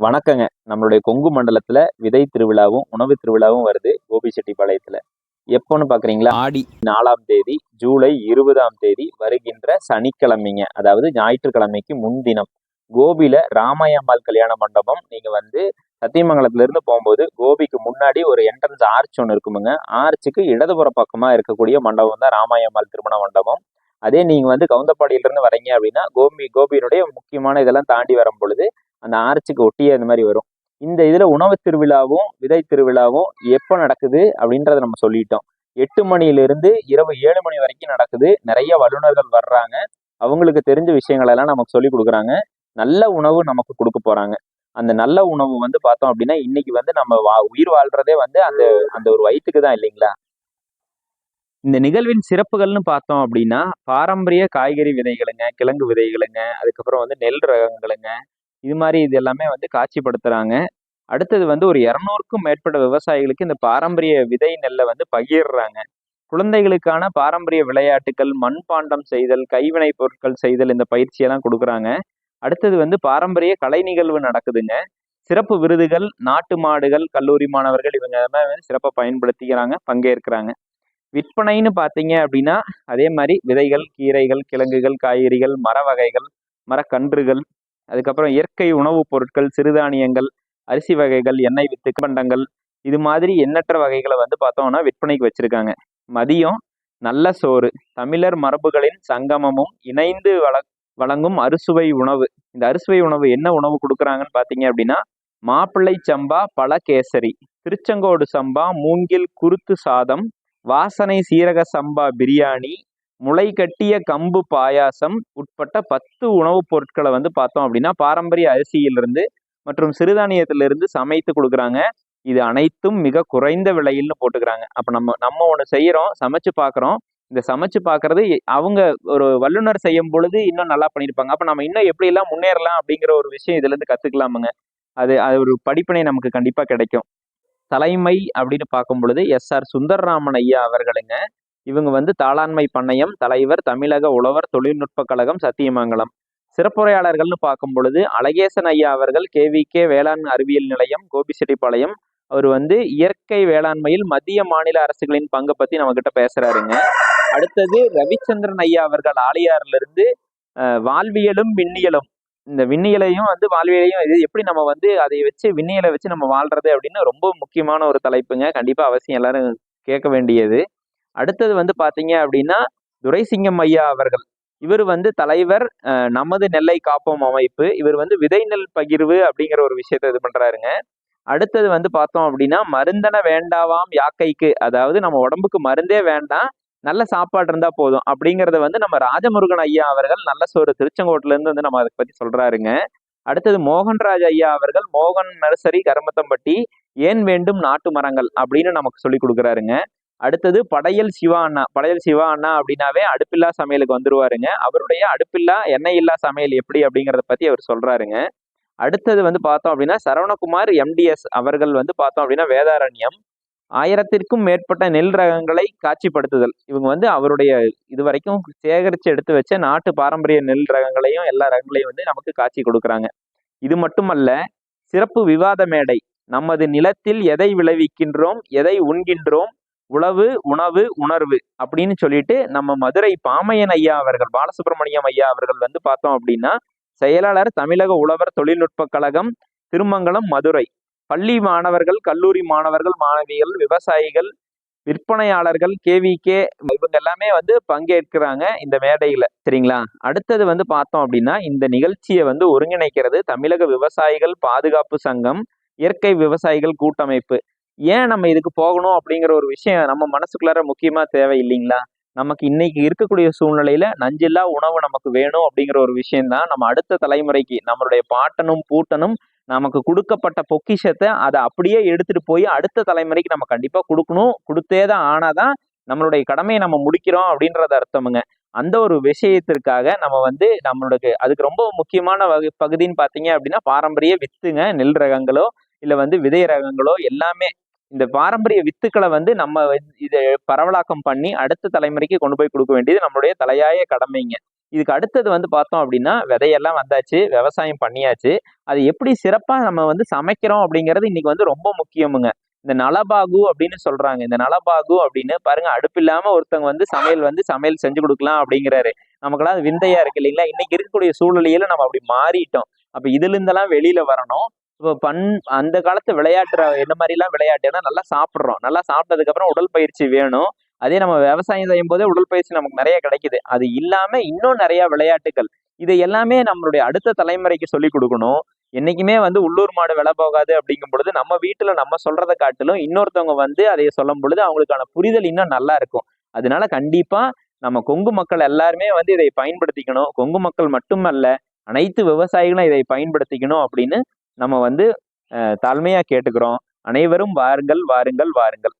வணக்கங்க. நம்மளுடைய கொங்கு மண்டலத்துல விதை திருவிழாவும் உணவு திருவிழாவும் வருது கோபிச்செட்டிப்பாளையத்துல எப்போன்னு பாக்குறீங்களா? ஆடி. நாலாம் தேதி ஜூலை இருபதாம் தேதி வருகின்ற சனிக்கிழமைங்க. அதாவது ஞாயிற்றுக்கிழமைக்கு முன்தினம். கோபியில ராமாயம்மாள் கல்யாண மண்டபம். நீங்க வந்து சத்தியமங்கலத்துல இருந்து போகும்போது கோபிக்கு முன்னாடி ஒரு என்ட்ரன்ஸ் ஆர்ச் ஒன்று இருக்குமுங்க. ஆர்ச்சுக்கு இடதுபுற பக்கமா இருக்கக்கூடிய மண்டபம் தான் ராமாயம்மாள் திருமண மண்டபம். அதே நீங்க வந்து கவுந்தப்பாடியில இருந்து வரீங்க அப்படின்னா கோபி கோபியினுடைய முக்கியமான இதெல்லாம் தாண்டி வரும் பொழுது அந்த ஆர்ச்சுக்கு ஒட்டியே இந்த மாதிரி வரும். இந்த இதில் உணவு திருவிழாவும் விதை திருவிழாவும் எப்போ நடக்குது அப்படின்றத நம்ம சொல்லிட்டோம். எட்டு மணியிலிருந்து இரவு ஏழு மணி வரைக்கும் நடக்குது. நிறைய வல்லுநர்கள் வர்றாங்க. அவங்களுக்கு தெரிஞ்ச விஷயங்கள் எல்லாம் நமக்கு சொல்லி கொடுக்குறாங்க. நல்ல உணவு நமக்கு கொடுக்க போறாங்க. அந்த நல்ல உணவு வந்து பார்த்தோம் அப்படின்னா இன்னைக்கு வந்து நம்ம வா உயிர் வாழ்றதே வந்து அந்த அந்த ஒரு வயிற்றுக்கு தான் இல்லைங்களா? இந்த நிகழ்வின் சிறப்புகள்னு பார்த்தோம் அப்படின்னா பாரம்பரிய காய்கறி விதைகளுங்க கிழங்கு விதைகளுங்க அதுக்கப்புறம் வந்து நெல் ரகங்களுங்க இது மாதிரி இது எல்லாமே வந்து காட்சிப்படுத்துறாங்க. அடுத்தது வந்து ஒரு இரநூறுக்கும் மேற்பட்ட விவசாயிகளுக்கு இந்த பாரம்பரிய விதை நெல்லை வந்து பகிர்றாங்க. குழந்தைகளுக்கான பாரம்பரிய விளையாட்டுகள் மண்பாண்டம் செய்தல் கைவினை பொருட்கள் செய்தல் இந்த பயிற்சியெல்லாம் கொடுக்குறாங்க. அடுத்தது வந்து பாரம்பரிய கலை நிகழ்வு நடக்குதுங்க. சிறப்பு விருதுகள் நாட்டு மாடுகள் கல்லூரி மாணவர்கள் இவங்க எல்லாமே சிறப்பாக பயன்படுத்திக்கிறாங்க பங்கேற்கிறாங்க. விற்பனைன்னு பார்த்தீங்க அப்படின்னா அதே மாதிரி விதைகள் கீரைகள் கிழங்குகள் காய்கறிகள் மர வகைகள் மரக்கன்றுகள் அதுக்கப்புறம் இயற்கை உணவுப் பொருட்கள் சிறுதானியங்கள் அரிசி வகைகள் எண்ணெய் வித்து பண்டங்கள் இது மாதிரி எண்ணற்ற வகைகளை வந்து பார்த்தோம்னா விற்பனைக்கு வச்சுருக்காங்க. மதியம் நல்ல சோறு தமிழர் மரபுகளின் சங்கமமும் இணைந்து வள வழங்கும் அறுசுவை உணவு. இந்த அறுசுவை உணவு என்ன உணவு கொடுக்குறாங்கன்னு பார்த்தீங்க அப்படின்னா மாப்பிள்ளை சம்பா பழகேசரி திருச்செங்கோடு சம்பா மூங்கில் குருத்து சாதம் வாசனை சீரக சம்பா பிரியாணி முளை கட்டிய கம்பு பாயாசம் உட்பட்ட பத்து உணவுப் பொருட்களை வந்து பார்த்தோம் அப்படின்னா பாரம்பரிய அரிசியிலிருந்து மற்றும் சிறுதானியத்திலிருந்து சமைத்து கொடுக்குறாங்க. இது அனைத்தும் மிக குறைந்த விலையில்னு போட்டுக்கிறாங்க. அப்போ நம்ம நம்ம ஒன்று செய்கிறோம் சமைச்சு பார்க்குறோம். இந்த சமைச்சு பார்க்கறது அவங்க ஒரு வல்லுநர் செய்யும் பொழுது இன்னும் நல்லா பண்ணியிருப்பாங்க. அப்போ நம்ம இன்னும் எப்படியெல்லாம் முன்னேறலாம் அப்படிங்கிற ஒரு விஷயம் இதுலேருந்து கற்றுக்கலாமுங்க அது அது ஒரு படிப்பினை நமக்கு கண்டிப்பாக கிடைக்கும். தலைமை அப்படின்னு பார்க்கும் பொழுது எஸ் ஆர் சுந்தர்ராமன் ஐயா அவர்களுங்க இவங்க வந்து தாளாண்மை பண்ணையம் தலைவர் தமிழக உழவர் தொழில்நுட்ப கழகம் சத்தியமங்கலம். சிறப்புரையாளர்கள்னு பார்க்கும் பொழுது அழகேசன் ஐயா அவர்கள் கேவிகே வேளாண் அறிவியல் நிலையம் கோபிச்செட்டிப்பாளையம் அவர் வந்து இயற்கை வேளாண்மையில் மத்திய மாநில அரசுகளின் பங்கை பத்தி நம்ம கிட்ட பேசுறாருங்க. அடுத்தது ரவிச்சந்திரன் ஐயா அவர்கள் ஆலியார்ல இருந்து வாழ்வியலும் விண்ணியலும். இந்த விண்ணியலையும் வந்து வாழ்வியலையும் இது எப்படி நம்ம வந்து அதை வச்சு விண்ணியலை வச்சு நம்ம வாழ்றது அப்படின்னு ரொம்ப முக்கியமான ஒரு தலைப்புங்க. கண்டிப்பா அவசியம் எல்லாரும் கேட்க வேண்டியது. அடுத்தது வந்து பார்த்தீங்க அப்படின்னா துரைசிங்கம் ஐயா அவர்கள். இவர் வந்து தலைவர் நமது நெல்லை காப்போம் அமைப்பு. இவர் வந்து விதை நெல் பகிர்வு அப்படிங்கிற ஒரு விஷயத்த இது பண்றாருங்க. அடுத்தது வந்து பார்த்தோம் அப்படின்னா மருந்தன வேண்டாவாம் யாக்கைக்கு. அதாவது நம்ம உடம்புக்கு மருந்தே வேண்டாம் நல்ல சாப்பாடு இருந்தா போதும் அப்படிங்கிறத வந்து நம்ம ராஜமுருகன் ஐயா அவர்கள் நல்ல சோறு திருச்செங்கோட்டிலேருந்து வந்து நம்ம அதை பத்தி சொல்றாருங்க. அடுத்தது மோகன்ராஜ் ஐயா அவர்கள் மோகன் நர்சரி கருமத்தம்பட்டி ஏன் வேண்டும் நாட்டு மரங்கள் அப்படின்னு நமக்கு சொல்லி கொடுக்குறாருங்க. அடுத்தது படையல் சிவா அண்ணா. படையல் சிவா அண்ணா அப்படின்னாவே அடுப்பில்லா சமையலுக்கு வந்துருவாருங்க. அவருடைய அடுப்பில்லா எண்ணெய் இல்லா சமையல் எப்படி அப்படிங்கிறத பத்தி அவர் சொல்றாருங்க. அடுத்தது வந்து பார்த்தோம் அப்படின்னா சரவணகுமார் எம்டிஎஸ் அவர்கள் வந்து பார்த்தோம் அப்படின்னா வேதாரண்யம். ஆயிரத்திற்கும் மேற்பட்ட நெல் ரகங்களை காட்சிப்படுத்துதல். இவங்க வந்து அவருடைய இது வரைக்கும் சேகரித்து எடுத்து வச்ச நாட்டு பாரம்பரிய நெல் ரகங்களையும் எல்லா ரகங்களையும் வந்து நமக்கு காட்சி கொடுக்குறாங்க. இது மட்டுமல்ல சிறப்பு விவாத மேடை. நமது நிலத்தில் எதை விளைவிக்கின்றோம் எதை உண்கின்றோம் உழவு உணவு உணர்வு அப்படின்னு சொல்லிட்டு நம்ம மதுரை பாமையன் ஐயா அவர்கள் பாலசுப்ரமணியம் ஐயா அவர்கள் வந்து பார்த்தோம் அப்படின்னா செயலாளர் தமிழக உழவர் தொழில்நுட்ப கழகம் திருமங்கலம் மதுரை. பள்ளி மாணவர்கள் கல்லூரி மாணவர்கள் மாணவிகள் விவசாயிகள் விற்பனையாளர்கள் கேவிகே இவங்க எல்லாமே வந்து பங்கேற்கிறாங்க இந்த மேடையில. சரிங்களா? அடுத்தது வந்து பார்த்தோம் அப்படின்னா இந்த நிகழ்ச்சியை வந்து ஒருங்கிணைக்கிறது தமிழக விவசாயிகள் பாதுகாப்பு சங்கம் இயற்கை விவசாயிகள் கூட்டமைப்பு. ஏன் நம்ம இதுக்கு போகணும் அப்படிங்கிற ஒரு விஷயம் நம்ம மனசுக்குள்ளார முக்கியமா தேவை இல்லைங்களா? நமக்கு இன்னைக்கு இருக்கக்கூடிய சூழ்நிலையில நஞ்சில்லா உணவு நமக்கு வேணும் அப்படிங்கிற ஒரு விஷயம்தான் நம்ம அடுத்த தலைமுறைக்கு நம்மளுடைய பாட்டனும் பூட்டனும் நமக்கு கொடுக்கப்பட்ட பொக்கிஷத்தை அதை அப்படியே எடுத்துட்டு போய் அடுத்த தலைமுறைக்கு நம்ம கண்டிப்பா கொடுக்கணும். கொடுத்தே தான் ஆனாதான் நம்மளுடைய கடமையை நம்ம முடிக்கிறோம் அப்படின்றது அர்த்தமுங்க. அந்த ஒரு விஷயத்திற்காக நம்ம வந்து நம்மளுக்கு அதுக்கு ரொம்ப முக்கியமான வகை பகுதின்னு பார்த்தீங்க அப்படின்னா பாரம்பரிய வித்துங்க நெல் ரகங்களோ இல்லை வந்து விதை ரகங்களோ எல்லாமே இந்த பாரம்பரிய வித்துக்களை வந்து நம்ம இதை பரவலாக்கம் பண்ணி அடுத்த தலைமுறைக்கு கொண்டு போய் கொடுக்க வேண்டியது நம்மளுடைய தலையாய கடமைங்க. இதுக்கு அடுத்தது வந்து பார்த்தோம் அப்படின்னா விதையெல்லாம் வந்தாச்சு விவசாயம் பண்ணியாச்சு. அது எப்படி சிறப்பாக நம்ம வந்து சமைக்கிறோம் அப்படிங்கிறது இன்னைக்கு வந்து ரொம்ப முக்கியமுங்க. இந்த நலபாகு அப்படின்னு சொல்றாங்க. இந்த நலபாகு அப்படின்னு பாருங்க அடுப்பு இல்லாம ஒருத்தவங்க வந்து சமையல் வந்து சமையல் செஞ்சு கொடுக்கலாம் அப்படிங்கிறாரு. நமக்கெல்லாம் அது விந்தையா இருக்கு இல்லைங்களா? இன்னைக்கு இருக்கக்கூடிய சூழ்நிலையில நம்ம அப்படி மாறிட்டோம். அப்ப இதுல இருந்தெல்லாம் வெளியில வரணும். இப்போ பண் அந்த காலத்து விளையாட்டுற என்ன மாதிரிலாம் விளையாட்டுனா நல்லா சாப்பிட்றோம். நல்லா சாப்பிட்டதுக்கப்புறம் உடல் உடற்பயிற்சி வேணும். அதே நம்ம விவசாயம் செய்யும் போதே உடற்பயிற்சி நமக்கு நிறைய கிடைக்குது. அது இல்லாமல் இன்னும் நிறையா விளையாட்டுகள். இதை எல்லாமே நம்மளுடைய அடுத்த தலைமுறைக்கு சொல்லி கொடுக்கணும். என்னைக்குமே வந்து உள்ளூர் மாடு விலை போகாது அப்படிங்கும் பொழுது நம்ம வீட்டில் நம்ம சொல்றதை காட்டிலும் இன்னொருத்தவங்க வந்து அதை சொல்லும் பொழுது அவங்களுக்கான புரிதல் இன்னும் நல்லா இருக்கும். அதனால கண்டிப்பா நம்ம கொங்கு மக்கள் எல்லாருமே வந்து இதை பயன்படுத்திக்கணும். கொங்கு மக்கள் மட்டுமல்ல அனைத்து விவசாயிகளும் இதை பயன்படுத்திக்கணும் அப்படின்னு நம்ம வந்து தாழ்மையாக தாழ்மையா கேட்டுக்கிறோம். அனைவரும் வாருங்கள் வாருங்கள் வாருங்கள்.